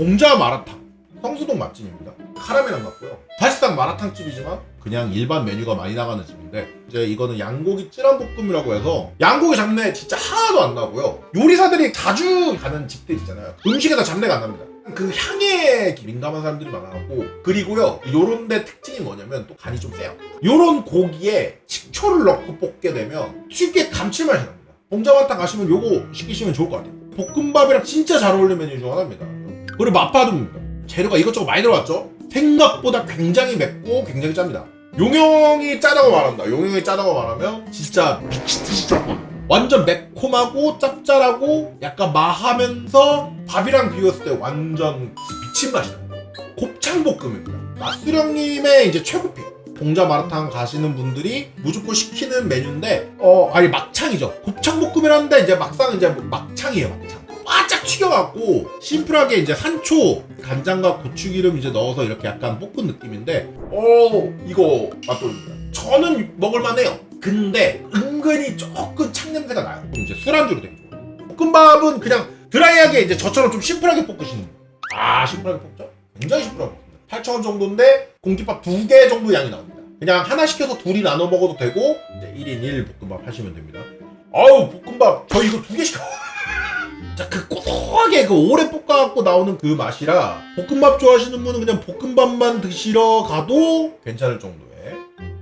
봉자 마라탕 성수동 맛집입니다. 카라멜 맞고요. 사실상 마라탕 집이지만 그냥 일반 메뉴가 많이 나가는 집인데 이제 이거는 양고기 찌란 볶음이라고 해서 양고기 잡내 진짜 하나도 안 나고요. 요리사들이 자주 가는 집들 있잖아요. 음식에다 잡내가 안 납니다. 그 향에 민감한 사람들이 많아갖고 그리고요 요런 데 특징이 뭐냐면 또 간이 좀 세요. 요런 고기에 식초를 넣고 볶게 되면 특유의 감칠맛이 납니다. 봉자마탕 가시면 요거 시키시면 좋을 것 같아요. 볶음밥이랑 진짜 잘 어울리는 메뉴 중 하나입니다. 그리고 맛바둑입니다. 재료가 이것저것 많이 들어갔죠? 생각보다 굉장히 맵고 굉장히 짭니다. 용영이 짜다고 말한다. 용영이 짜다고 말하면 진짜 완전 매콤하고 짭짤하고 약간 마하면서 밥이랑 비웠을 때 완전 미친 맛이 납니다. 곱창볶음입니다. 마수령님의 이제 최고픽. 봉자 마라탕 가시는 분들이 무조건 시키는 메뉴인데 어 아니 막창이죠. 곱창볶음이라는데 이제 막상 이제 뭐 막창이에요 튀겨갖고 심플하게 이제 산초 간장과 고추기름 이제 넣어서 이렇게 약간 볶은 느낌인데 어 이거 맛돌입니다. 저는 먹을만해요. 근데 은근히 조금 창 냄새가 나요. 그럼 이제 술안주로 되게 좋아요. 볶음밥은 그냥 드라이하게 이제 저처럼 좀 심플하게 볶으시는. 아 심플하게 볶죠? 굉장히 심플하게 볶습니다. 8,000원 정도인데 공깃밥 두 개 정도 양이 나옵니다. 그냥 하나 시켜서 둘이 나눠 먹어도 되고 이제 1인 1 볶음밥 하시면 됩니다. 아우 볶음밥 저 이거 두 개 시켜. 자, 그 고소하게 그 오래 볶아갖고 나오는 그 맛이라 볶음밥 좋아하시는 분은 그냥 볶음밥만 드시러 가도 괜찮을 정도예요.